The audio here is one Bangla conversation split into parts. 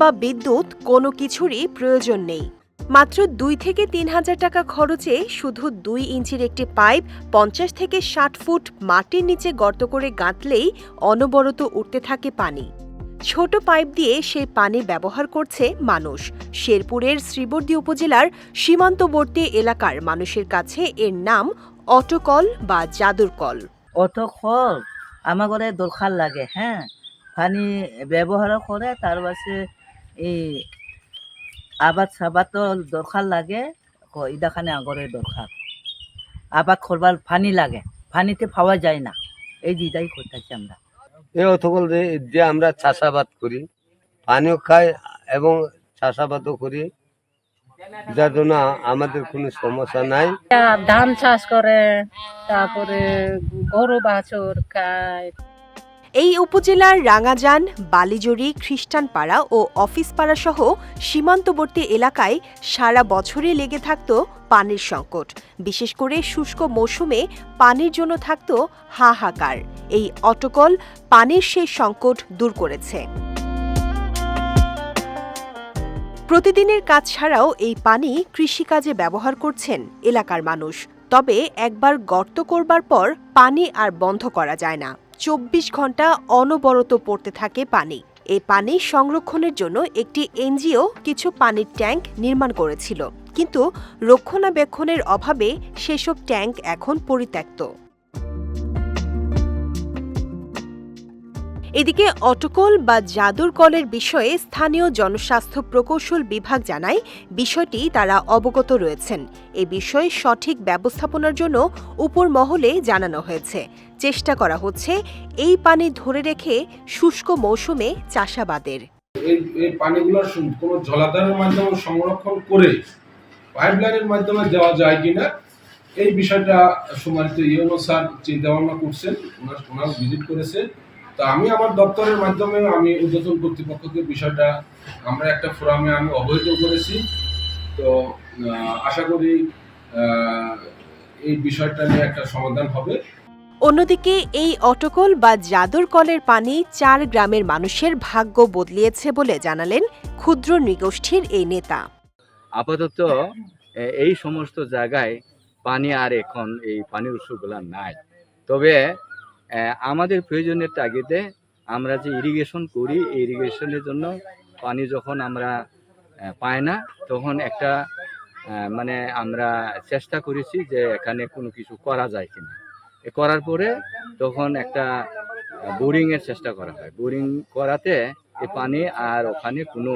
বা বিদ্যুৎ কোনো কিছুরই প্রয়োজন নেই। মাত্র দুই থেকে তিন হাজার টাকা খরচে শুধু দুই ইঞ্চির একটি পাইপ পঞ্চাশ থেকে ষাট ফুট মাটির নিচে গর্ত করে গাঁথলেই অনবরত উঠতে থাকে পানি। ছোট পাইপ দিয়ে সেই পানি ব্যবহার করছে মানুষ। শেরপুরের শ্রীবর্দী উপজেলার সীমান্তবর্তী এলাকার মানুষের কাছে এর নাম অটোকল বা জাদুর কল অত খল আমার দরকার লাগে হ্যাঁ। পানি ব্যবহার করে, তার পাশে এই আবাদ সাবাদ তো দরকার লাগে ইদাখানে আগরে দরকার আবাদ করবার পানি লাগে পানিতে পাওয়া যায় না। এই দিদাই করতেছি আমরা। এই অথকল যে আমরা চাষাবাদ করি পানিও খাই এবং চাষাবাদও করি যার জন্য আমাদের কোনো সমস্যা নাই। ধান চাষ করে তারপরে গরু বাছুর খায়। এই উপজেলার রাঙাজান, বালিজড়ি, খ্রিস্টানপাড়া ও অফিসপাড়া সহ সীমান্তবর্তী এলাকায় সারা বছরই লেগে থাকত পানির সংকট। বিশেষ করে শুষ্ক মৌসুমে পানির জন্য থাকত হাহাকার। এই অটকল পানির সেই সংকট দূর করেছে। প্রতিদিনের কাজ ছাড়াও এই পানি কৃষিকাজে ব্যবহার করছেন এলাকার মানুষ। তবে একবার গর্ত করবার পর পানি আর বন্ধ করা যায় না। চব্বিশ ঘণ্টা অনবরত পড়তে থাকে পানি। এই পানি সংরক্ষণের জন্য একটি এনজিও কিছু পানির ট্যাঙ্ক নির্মাণ করেছিল। কিন্তু রক্ষণাবেক্ষণের অভাবে সেসব ট্যাঙ্ক এখন পরিত্যক্ত। এদিকে অটকল বা জাদুর কলের বিষয়ে স্থানীয় জনস্বাস্থ্য প্রকৌশল বিভাগ জানায়, বিষয়টি তারা অবগত রয়েছেন। এ বিষয়ে সঠিক ব্যবস্থাপনার জন্য উপর মহলে জানানো হয়েছে। চেষ্টা করা হচ্ছে এই পানি ধরে রেখে শুষ্ক মৌসুমে চাষাবাদের। এই পানিগুলো কোনো জলাধারের মাধ্যমে সংরক্ষণ করে পাইপলাইনের মাধ্যমে দেওয়া যায় কিনা, এই বিষয়টা সম্মানিত ইউনো স্যার চিন্তা ভাবনা করছেন, ওনার ওনার ভিজিট করেছে তো আমি আমার দপ্তরের মাধ্যমে আমি উদ্বোধন কর্তৃপক্ষকে বিষয়টা আমরা একটা ফোরামে আমি অবহিত করেছি। তো আশা করি এই বিষয়টা নিয়ে একটা সমাধান হবে। অন্যদিকে এই অটকল বা জাদুর কলের পানি চার গ্রামের মানুষের ভাগ্য বদলিয়েছে বলে জানালেন ক্ষুদ্র নৃগোষ্ঠীর এই নেতা। আপাতত এই সমস্ত জায়গায় পানি আর এখন এই পানির উৎসগুলো নাই। তবে আমাদের প্রয়োজনের তাগিদে আমরা যে ইরিগেশন করি, এই ইরিগেশনের জন্য পানি যখন আমরা পাই না, তখন একটা মানে আমরা চেষ্টা করেছি যে এখানে কোনো কিছু করা যায় কিনা। এ করার পরে তখন একটা বোরিংয়ের চেষ্টা করা হয়। বোরিং করাতে পানি আর ওখানে কোনো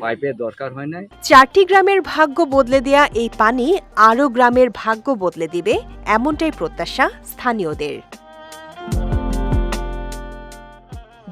পাইপের দরকার হয় না চারটি গ্রামের ভাগ্য বদলে দেয়া এই পানি আরও গ্রামের ভাগ্য বদলে দিবে, এমনটাই প্রত্যাশা স্থানীয়দের।